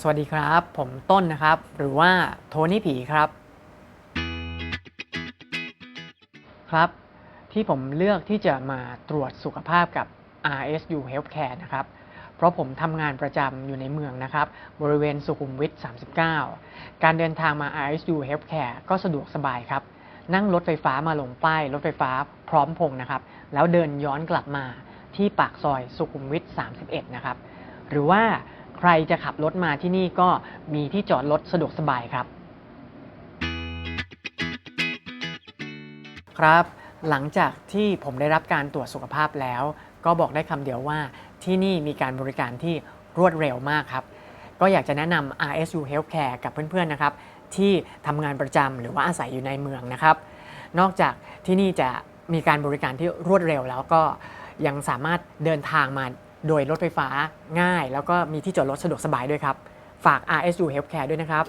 สวัสดีครับ ผมต้นนะครับ หรือว่าโทนี่ผีครับ ครับ ที่ผมเลือกที่จะมาตรวจสุขภาพกับ RSU Healthcare นะครับ เพราะผมทำงานประจำอยู่ในเมืองนะครับ บริเวณสุขุมวิท 39 การเดินทางมา RSU Healthcare ก็สะดวกสบายครับ นั่งรถไฟฟ้ามาลงป้าย รถไฟฟ้าพร้อมพงนะครับ แล้วเดินย้อนกลับมาที่ปากซอยสุขุมวิท 31 นะครับ หรือว่า รจะขับรถมาที่นี่ก็มีที่จอดรถสะดวกสบายครับ ครับ หลังจากที่ผมได้รับการตรวจสุขภาพแล้ว ก็บอกได้คำเดียวว่าที่นี่มีการบริการที่รวดเร็วมากครับ ก็อยากจะแนะนำ RSU Healthcare กับเพื่อนๆนะครับ ที่ทำงานประจำหรือว่าอาศัยอยู่ในเมืองนะครับ นอกจากที่นี่จะมีการบริการที่รวดเร็วแล้วก็ยังสามารถเดินทางมา โดยรถไฟฟ้าง่าย แล้วก็มีที่จอดรถสะดวกสบายด้วยครับ ฝาก RSU Healthcare ด้วยนะครับ